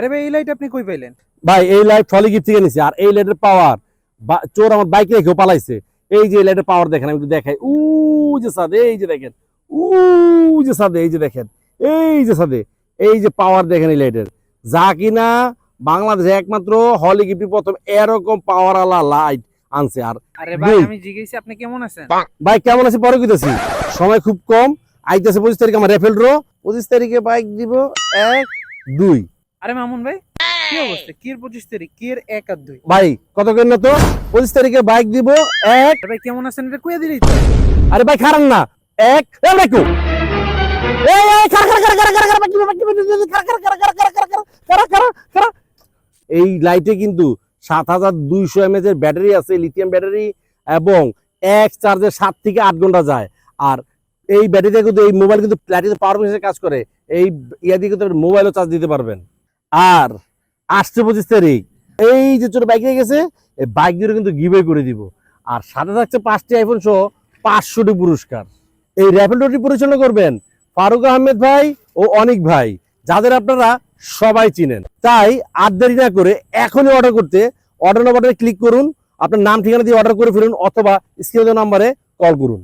আরে ভাই এই লাইট আপনি কই পাইলেন? ভাই এই লাইট ফলি গিফট থেকে নিছে আর এই লাইটের পাওয়ার চোর আমার বাইকে রেখেও পালাইছে। এই যে এই লাইটের পাওয়ার দেখেন আমি একটু দেখাই। উ যে সাদে এই যে দেখেন। উ যে সাদে এই যে দেখেন। এই যে সাদে এই যে পাওয়ার দেখেন এই লাইটের যা কিনা বাংলাদেশে একমাত্র হলি গিফট প্রথম এরকম পাওয়ার আলা লাইট আনছে। আর আরে ভাই আমি জিজ্ঞেসি আপনি কেমন আছেন? ভাই কেমন আছে? পরে কইতেছি। সময় খুব কম। আইতেছে পঁচিশ তারিখ আমার রেফেল ড্র পঁচিশ তারিখে বাইক দিব এক দুই। আরে মামুন ভাই কি অবস্থা কি এর পঁচিশ তারিখ কি এর এক আর দুই ভাই কত কেন তো পঁচিশ তারিখে বাইক দিব এক ভাই কেমন আছেন এটা কইয়া দিলেই তো আরে ভাই খারাপ না এক এ এই এই খারা খারা খারা খারা খারা খারা বাকি বাকি বাকি খারা খারা খারা খারা খারা খারা খারা খারা খারা এই লাইটে কিন্তু সাত হাজার দুইশো এমএচ এর ব্যাটারি আছে লিথিয়াম ব্যাটারি এবং এক চার্জে সাত থেকে আট ঘণ্টা যায় আর এই ব্যাটারিতে কিন্তু এই মোবাইল কিন্তু প্ল্যাটিতে পাওয়ার কাজ করে এই ইয়া দিয়ে কিন্তু মোবাইলও চার্জ দিতে পারবেন আর আসছে পঁচিশ তারিখ। এই যে ছোট বাইক নিয়ে গেছে, এই বাইক দিয়ে কিন্তু গিভে করে দিব। আর সাথে থাকছে পাঁচটি আইফোন সহ পাঁচশোটি পুরস্কার। এই র্যাপিডোটি পরিচালনা করবেন ফারুক আহমেদ ভাই ও অনিক ভাই, যাদের আপনারা সবাই চিনেন। তাই আর দেরি না করে এখনই অর্ডার করতে অর্ডার নাম্বারে ক্লিক করুন, আপনার নাম, ঠিকানা দিয়ে অর্ডার করে ফেলুন অথবা স্ক্রিন নাম্বারে কল করুন।